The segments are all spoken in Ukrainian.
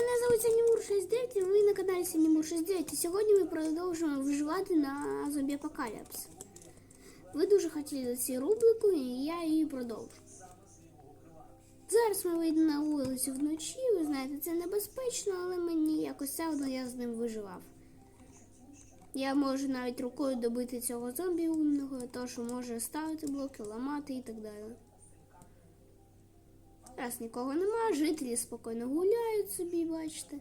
мене звуть Санімур 69, і ви на каналі Санімур 69. І сьогодні ми продовжуємо виживати на зомбі Апокаліпс. Ви дуже хотіли цю рубрику, і я її продовжу. Зараз ми вийдемо на вулицю вночі, ви знаєте, це небезпечно, але мені якось все одно я з ним виживав. Я можу навіть рукою добити цього зомбі умного, то що може ставити блоки, ламати і так далі. Раз нікого нема, жителі спокійно гуляють собі, бачите.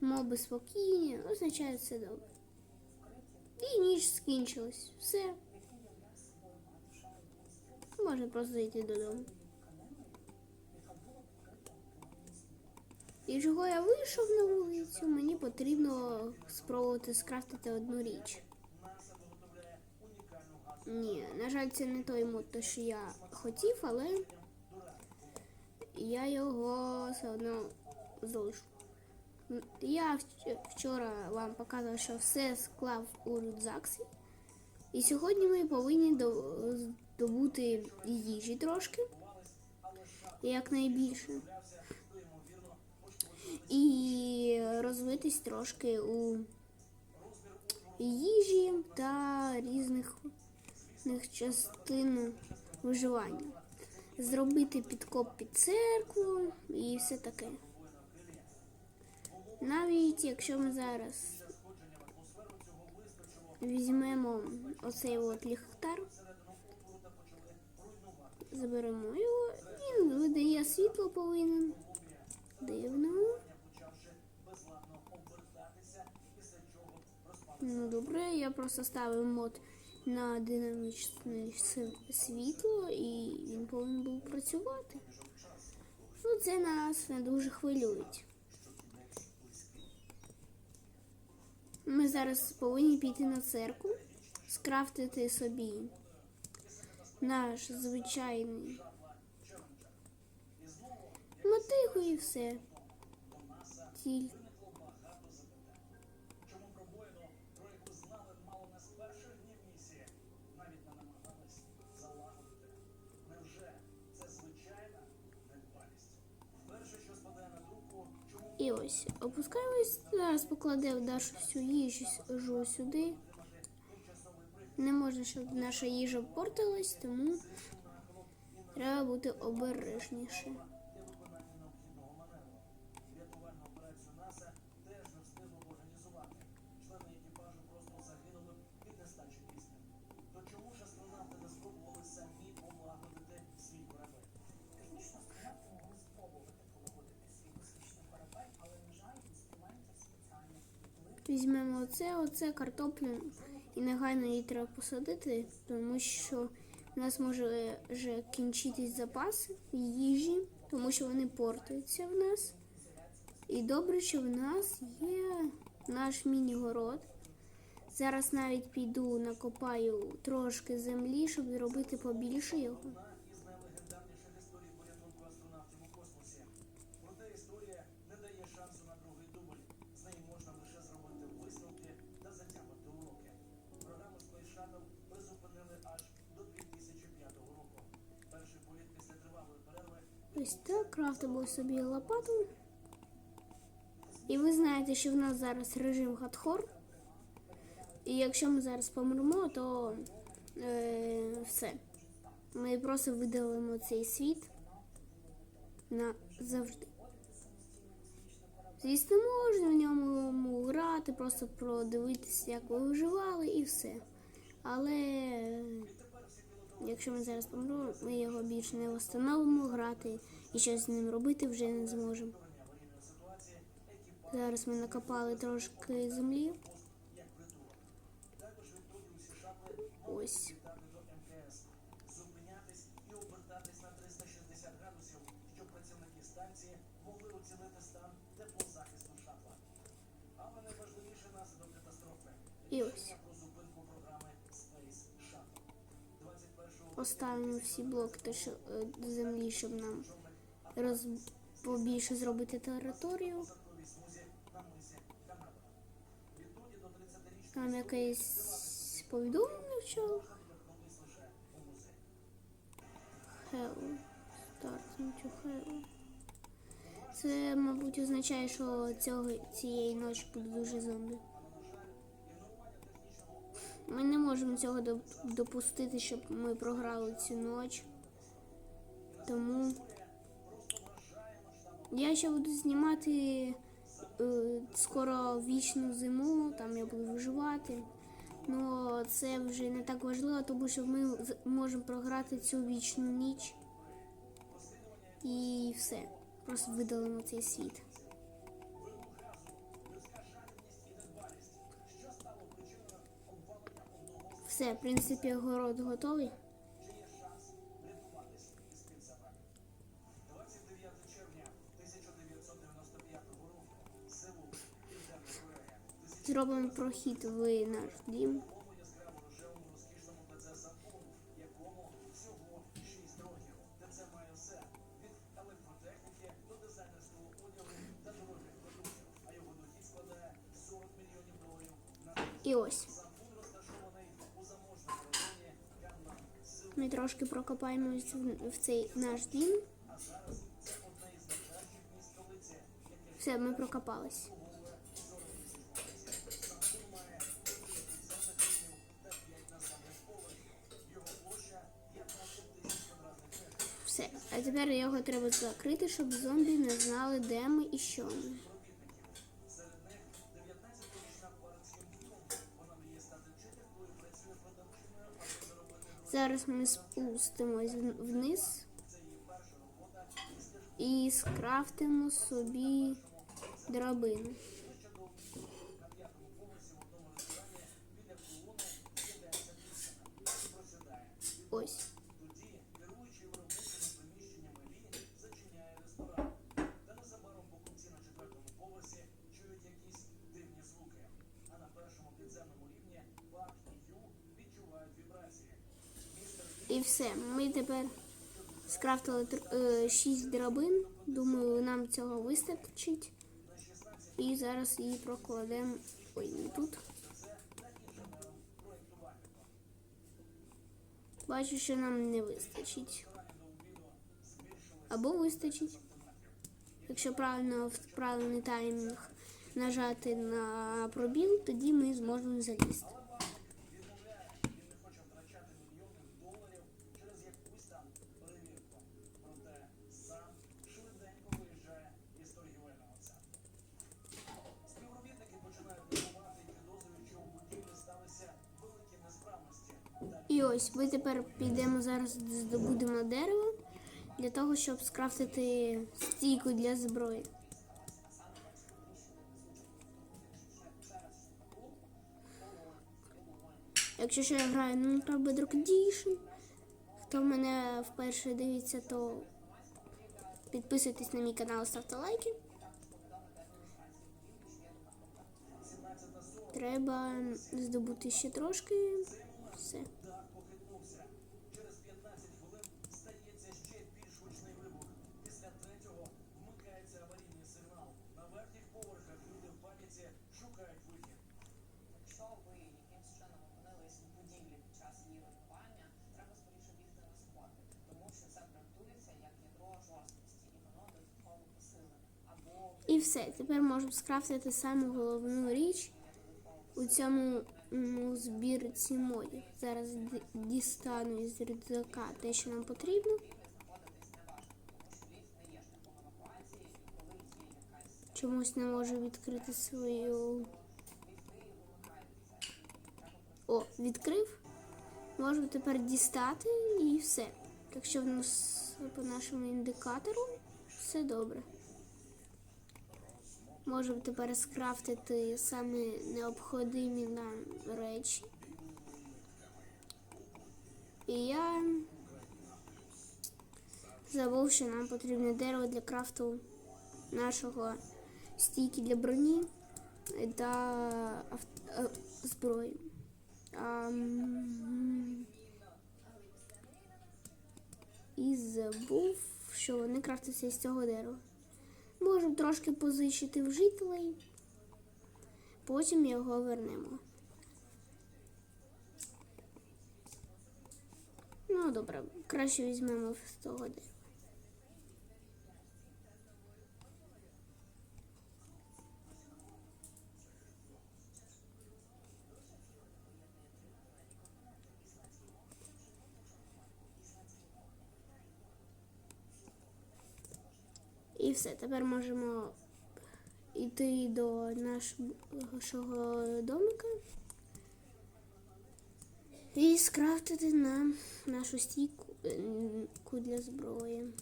Моби спокійні, означає все добре. І ніч скінчилась. Все. Можна просто йти додому. І чого я вийшов на вулицю, мені потрібно спробувати скрафтити одну річ. Ні, на жаль, це не той мод, то, що я хотів, але я його все одно залишу. Я вчора вам показував, що все склав у рюкзак. І сьогодні ми повинні до- здобути їжі трошки. Якнайбільше. І розвитись трошки у їжі та різних частин виживання. Зробити підкоп під церкву і все таке. Навіть якщо ми зараз візьмемо оцей от ліхтар, заберемо його, він видає світло повинен. Дивно. Ну добре, я просто ставив мод на динамічне світло і він повинен був працювати. Ну, це нас не дуже хвилюють. Ми зараз повинні піти на церкву, скрафтити собі наш звичайний мотигу і все. Тіль. Ось опускаємось. Зараз покладемо нашу всю їжу сюди. Не можна, щоб наша їжа портилась, тому треба бути обережніше. Візьмемо оце, оце картоплю і негайно її треба посадити, тому що в нас може вже кінчитись запас їжі, тому що вони портуються в нас. І добре, що в нас є наш міні-город. Зараз навіть піду накопаю трошки землі, щоб зробити побільше його. Ось так, крафтимо собі лопату. І ви знаєте, що в нас зараз режим хардхор. І якщо ми зараз помремо, то е, все. Ми просто видалимо цей світ назавжди. Звісно, можна в ньому грати, просто продивитися, як ви виживали і все. Але якщо ми зараз помремо, ми його більше не встановимо, грати і щось з ним робити вже не зможемо. Зараз ми накопали трошки землі. Ось. Поставимо всі блоки е, землі, щоб нам роз... побільше зробити територію. посадковій смузі на мисі Канада. Відтоді до 30-річного Там якесь повідомлення вчора. Hello. Starting to hello. Це, мабуть, означає, що цього, цієї ночі буде дуже зомбі. Ми не можемо цього допустити, щоб ми програли цю ніч. Тому я ще буду знімати е, скоро вічну зиму, там я буду виживати. Ну це вже не так важливо, тому що ми можемо програти цю вічну ніч. І все. Просто видалимо цей світ. Все, в принципі, город готовий. 29 червня 1995 року Сеул, Південна Корея. Зробимо прохід в наш дім. Такому яскраво Ми трошки прокопаємось в, цей наш дім. Все, ми прокопались. Сатурн має 9 підземних рівнів та 5 наземних поверхів. Його площа 15 тисяч квадратних метрів. Все. А тепер його треба закрити, щоб зомбі не знали, де ми і що ми. Зараз ми спустимось вниз і скрафтимо собі драбину. Ближче І все. Ми тепер скрафтили тр- е, шість драбин. Думаю, нам цього вистачить. І зараз її прокладемо. Ой, не тут. Бачу, що нам не вистачить. Або вистачить. Якщо правильно в правильний таймінг нажати на пробіл, тоді ми зможемо залізти. Ось ми тепер підемо зараз здобудемо дерево для того, щоб скрафтити стійку для зброї. Якщо що я граю на Ultra Bedrock Edition, хто мене вперше дивиться, то підписуйтесь на мій канал, ставте лайки. Треба здобути ще трошки. Все. Паніці шукають вихід. Якщо ви якимсь чином опинились в будівлі під час її руйнування, треба скоріше бігти на сходи, тому що це трактується як ядро жорсткості, і воно додатково посилене. Або І все. Тепер можемо скрафтити саму головну річ у цьому м, збірці модів. Зараз дістану із рюкзака те, що нам потрібно. Чомусь не можу відкрити свою. О, відкрив. Можу тепер дістати і все. Так що в нас по нашому індикатору все добре. Можемо тепер скрафтити саме необхідні нам речі. І я забув, що нам потрібне дерево для крафту нашого стійки для броні та авт- е, зброї. І забув, що вони крафтяться із цього дерева. Можемо трошки позичити в жителей, потім його вернемо. Ну, добре, краще візьмемо з того дерева. Все, тепер можемо йти до нашого домика і скрафтити нам нашу стійку е, для зброї.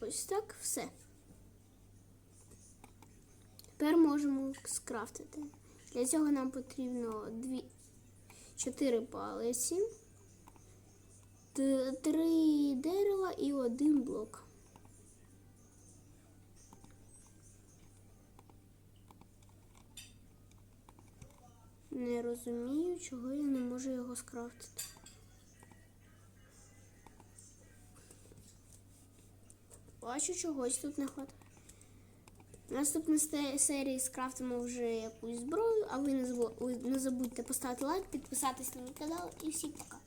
Ось так все. Тепер можемо скрафтити. Для цього нам потрібно дві, чотири палиці, т- три дерева і один блок. Не розумію, чого я не можу його скрафтити. Бачу, чогось тут не хватає. В наступній серії скрафтимо вже якусь зброю, а ви не забудьте поставити лайк, підписатись на мій канал і всім пока.